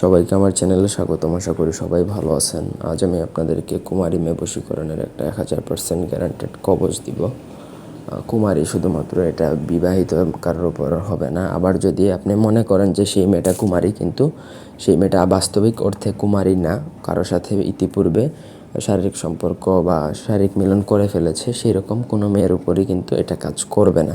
সবাইকে আমার চ্যানেলে স্বাগতম। আশা করি সবাই ভালো আছেন। আজ আমি আপনাদেরকে কুমারী মেয়ে বশীকরণের একটা এক হাজার পার্সেন্ট গ্যারান্টেড কবচ দিব। কুমারী শুধুমাত্র এটা বিবাহিত কারোর উপর হবে না। আবার যদি আপনি মনে করেন যে সেই মেয়েটা কুমারী, কিন্তু সেই মেয়েটা বাস্তবিক অর্থে কুমারী না, কারও সাথে ইতিপূর্বে শারীরিক সম্পর্ক বা শারীরিক মিলন করে ফেলেছে সেই রকম কোনো মেয়ের উপরই কিন্তু এটা কাজ করবে না।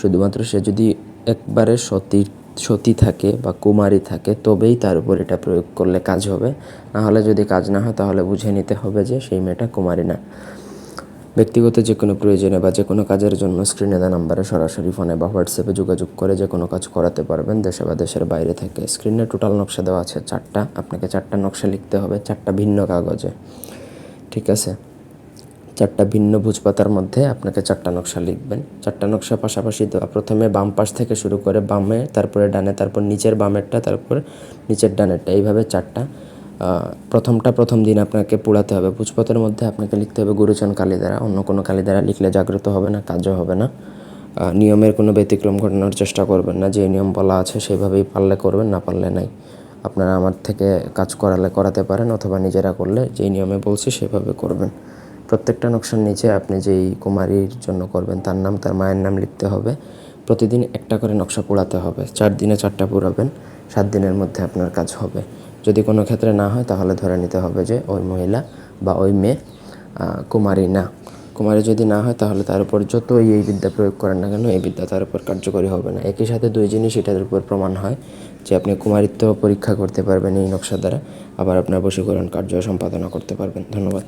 শুধুমাত্র সে যদি একবারে সতী সতী থাকে বা কুমারী থাকে, তবেই তার উপর এটা প্রয়োগ করলে কাজ হবে। না হলে যদি কাজ না হয়, তাহলে বুঝে নিতে হবে যে সেই মেয়েটা কুমারী না। ব্যক্তিগত যে কোনো প্রয়োজনে বা যে কোনো কাজের জন্য স্ক্রিনে দেওয়া নাম্বারে সরাসরি ফোনে বা হোয়াটসঅ্যাপে যোগাযোগ করে যে কোনো কাজ করাতে পারবেন দেশে বা দেশের বাইরে থেকে। স্ক্রিনে টোটাল নকশা দেওয়া আছে চারটা। আপনাকে চারটা নকশা লিখতে হবে, চারটা ভিন্ন কাগজে। ঠিক আছে? চারটা ভিন্ন ভুজপাতার মধ্যে আপনাকে চারটা নকশা লিখবেন। চারটা নকশা পাশাপাশি দেওয়া প্রথমে বাম পাশ থেকে শুরু করে বামে, তারপরে ডানে, তারপর নিচের বামেরটা, তারপর নিচের ডানেরটা, এইভাবে চারটা। প্রথমটা প্রথম দিন আপনাকে পোড়াতে হবে। ভুজপাতের মধ্যে আপনাকে লিখতে হবে গুরুচন কালী দ্বারা অন্য কোনো কালী দ্বারা লিখলে জাগ্রত হবে না, কাজও হবে না। নিয়মের কোনো ব্যতিক্রম ঘটানোর চেষ্টা করবেন না। যে নিয়ম বলা আছে সেভাবেই পারলে করবেন, না পারলে নাই। আপনারা আমার থেকে কাজ করালে করাতে পারেন অথবা নিজেরা করলে, যেই নিয়মে বলছি সেভাবে করবেন। প্রত্যেকটা নকশার নিচে আপনি যেই কুমারীর জন্য করবেন, তার নাম, তার মায়ের নাম লিখতে হবে। প্রতিদিন একটা করে নকশা পোড়াতে হবে। চার দিনে চারটা পোড়াবেন, সাত দিনের মধ্যে আপনার কাজ হবে। যদি কোনো ক্ষেত্রে না হয়, তাহলে ধরে নিতে হবে যে ওই মহিলা বা ওই মেয়ে কুমারী না। কুমারী যদি না হয়, তাহলে তার উপর যতই এই বিদ্যা প্রয়োগ করেন না কেন, এই বিদ্যা তার উপর কার্যকরী হবে না। একই সাথে দুই জিনিস এটার উপর প্রমাণ হয়, যে আপনি কুমারিত্ব পরীক্ষা করতে পারবেন এই নকশা দ্বারা, আবার আপনার বশীকরণ কার্য সম্পাদনা করতে পারবেন। ধন্যবাদ।